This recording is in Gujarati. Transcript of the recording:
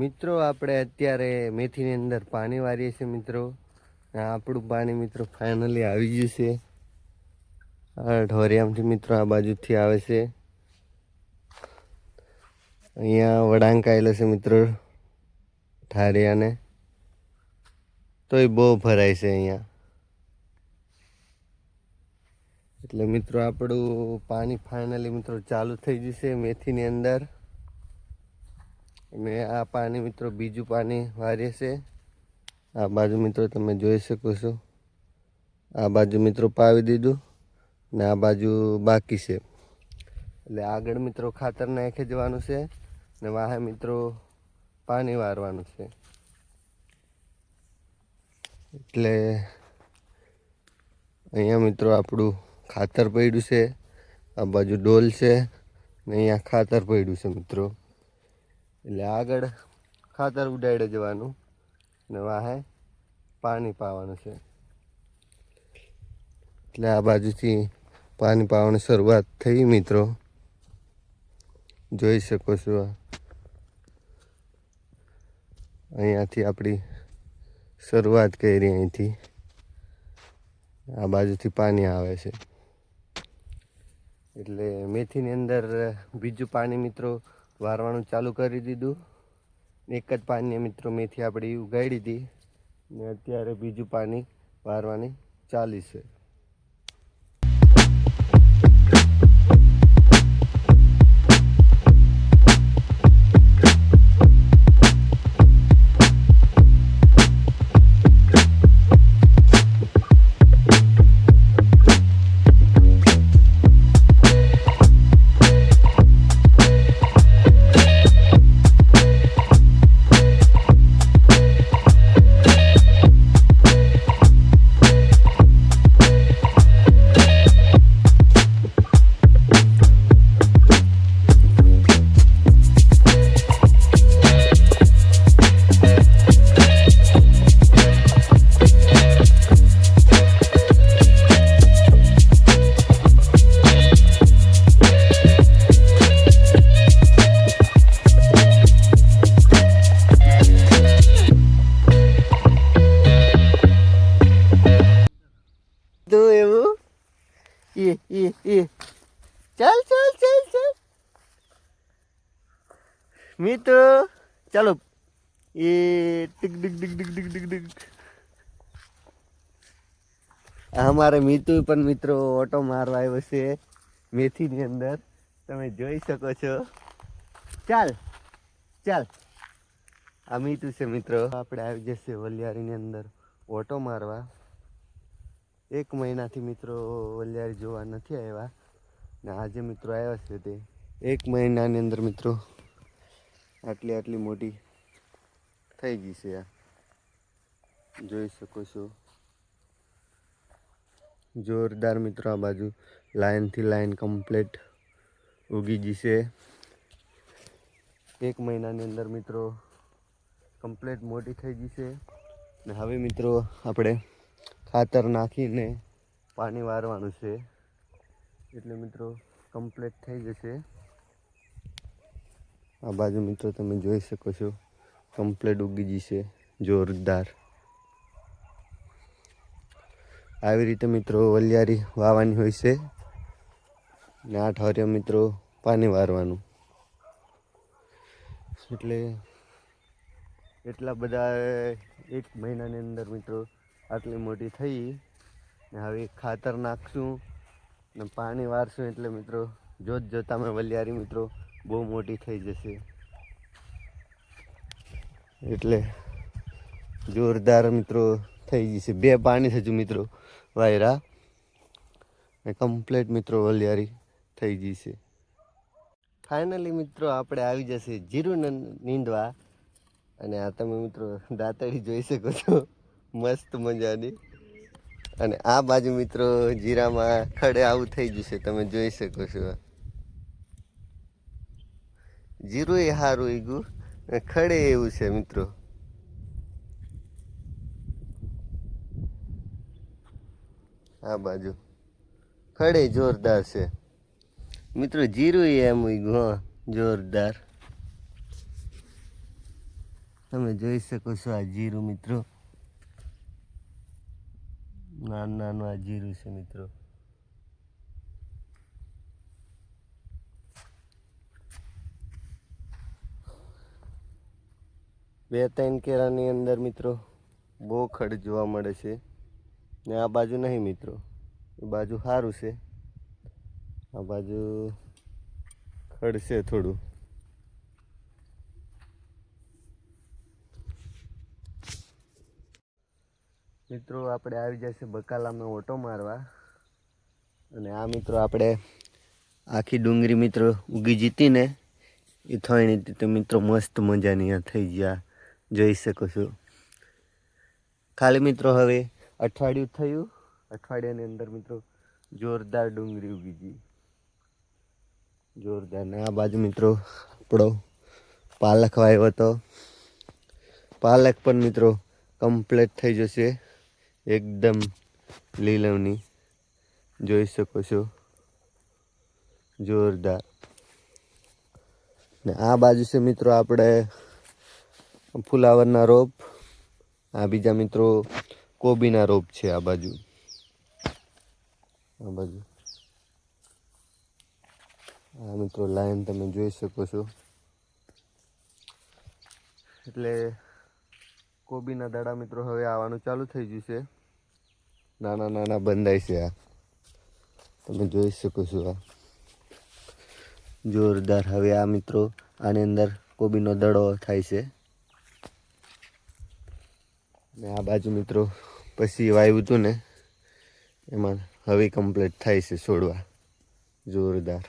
મિત્રો, આપણે અત્યારે મેથીની અંદર પાણી વારીએ છીએ મિત્રો. આપણું પાણી મિત્રો ફાઇનલી આવી ગયું છે. ઢોરિયામથી મિત્રો આ બાજુથી આવે છે. અહીંયા વળાંક આવેલો છે મિત્રો ઠારિયાને તોય બહુ ભરાય છે અહીંયા. એટલે મિત્રો, આપણું પાણી ફાઇનલી મિત્રો ચાલુ થઈ જશે મેથીની અંદર. અને આ પાણી મિત્રો બીજું પાણી વારે છે. આ બાજુ મિત્રો તમે જોઈ શકો છો. આ બાજુ મિત્રો પાવી દીધું ને આ બાજુ બાકી છે. એટલે આગળ મિત્રો ખાતર નાખી જવાનું છે ને વાહે મિત્રો પાણી વારવાનું છે. એટલે અહીંયા મિત્રો આપણું ખાતર પડ્યું છે. આ બાજુ ડોલ છે ને અહીંયા ખાતર પડ્યું છે મિત્રો. એટલે આગળ ખાતર ઉડાડે જવાનું ને વાહે પાણી પાવાનું છે. એટલે આ બાજુથી પાણી પાવાની શરૂઆત થઈ મિત્રો. જોઈ શકો છો. અહીંયાથી આપણી શરૂઆત કરી અહીંથી. આ બાજુથી પાણી આવે છે. એટલે મેથીની અંદર બીજું પાણી મિત્રો વારવાનું ચાલુ કરી દીધું. એક જ પાણીએ મિત્રો મેથી આપણી ઉગાડી હતી. ને અત્યારે બીજું પાણી વારવાની ચાલી છે. એ એ એ. ચાલ ચાલ ચાલ ચાલ. મિત્રો, ચાલો. એ ટીક ટીક ટીક ટીક ટીક ટીક ટીક. અમારે મીતુ પણ મિત્રો ઓટો મારવા આવ્યો છે મેથીની અંદર. તમે જોઈ શકો છો. ચાલ ચાલ. આ મીતુ છે મિત્રો. આપણે આવી જશે વલિયારીની અંદર ઓટો મારવા. એક મહિનાથી મિત્રો વલિયારી જોવા નથી આવ્યા. ને આજે મિત્રો આવ્યા છે તે. એક મહિનાની અંદર મિત્રો આટલી આટલી મોટી થઈ ગઈ છે આ. જોઈ શકો છો. જોરદાર મિત્રો આ બાજુ લાઇનથી લાઇન કમ્પ્લીટ ઉગી ગઈ છે. એક મહિનાની અંદર મિત્રો કમ્પ્લીટ મોટી થઈ ગઈ છે. ને હવે મિત્રો આપણે ખાતર નાખીને પાણી વારવાનું છે. એટલે મિત્રો કમ્પ્લીટ થઈ જશે. આ બાજુ મિત્રો તમે જોઈ શકો છો કમ્પ્લીટ ઉગી જશે, જોરદાર. આવી રીતે મિત્રો વલિયારી વાવવાની હોય છે. ને ઠોરિયા મિત્રો પાણી વારવાનું. એટલે એટલા બધા એક મહિનાની અંદર મિત્રો આટલી મોટી થઈ ને હવે ખાતર નાખશું ને પાણી વારશું એટલે મિત્રો જોત જોતામાં વલિયારી મિત્રો બહુ મોટી થઈ જશે. એટલે જોરદાર મિત્રો થઈ જશે. બે પાણી થયું મિત્રો વાયરા ને કમ્પ્લેટ મિત્રો વલિયારી થઈ જશે. ફાઇનલી મિત્રો આપણે આવી જશે જીરું નીંદવા અને આ તમે મિત્રો દાંતળી જોઈ શકો છો. મસ્ત મજાની. અને આ બાજુ મિત્રો જીરામાં ખડે આવું થઈ જશે, તમે જોઈ શકો છો. જીરું એ સારું ઈગું. ખડે એવું છે મિત્રો. આ બાજુ. ખડે જોરદાર છે. મિત્રો જીરું એમ ઈગું જોરદાર. તમે જોઈ શકો છો આ જીરું મિત્રો. નાનું નાનું આ જીરું છે મિત્રો. બે ત્રણ કેરાની અંદર મિત્રો બહુ ખડ જોવા મળે છે. ને આ બાજુ નહીં મિત્રો. એ બાજુ સારું છે. આ બાજુ ખડ છે થોડું. મિત્રો, આપણે આવી જશે બકાલામાં ઓટો મારવા. અને આ મિત્રો આપણે આખી ડુંગળી મિત્રો ઉગી જીતીને એ થઈને તો મિત્રો મસ્ત મજાની અહીંયા થઈ ગયા. જોઈ શકો છો. ખાલી મિત્રો હવે અઠવાડિયું થયું. અઠવાડિયાની અંદર મિત્રો જોરદાર ડુંગળી ઉગી ગઈ. જોરદાર. ને આ બાજુ મિત્રો આપણો પાલક વાવ્યો હતો. પાલક પણ મિત્રો કમ્પ્લીટ થઈ જશે. એકદમ લીલવની. જોઈ શકો છો. જોરદાર. ને આ બાજુ છે મિત્રો આપણે ફુલાવરના રોપ. આ બીજા મિત્રો કોબીના રોપ છે આ બાજુ. આ બાજુ. આ મિત્રો લાઈન તમે જોઈ શકો છો. એટલે કોબીના દાડા મિત્રો હવે આવવાનું ચાલુ થઈ ગયું છે. નાના નાના બંધાય છે આ. તમે જોઈ શકો છો આ. જોરદાર હવે આ મિત્રો આની અંદર કોબીનો દડો થાય છે. ને આ બાજુ મિત્રો પછી વાવ્યું હતું ને, એમાં હવે કમ્પ્લીટ થાય છે છોડવા જોરદાર.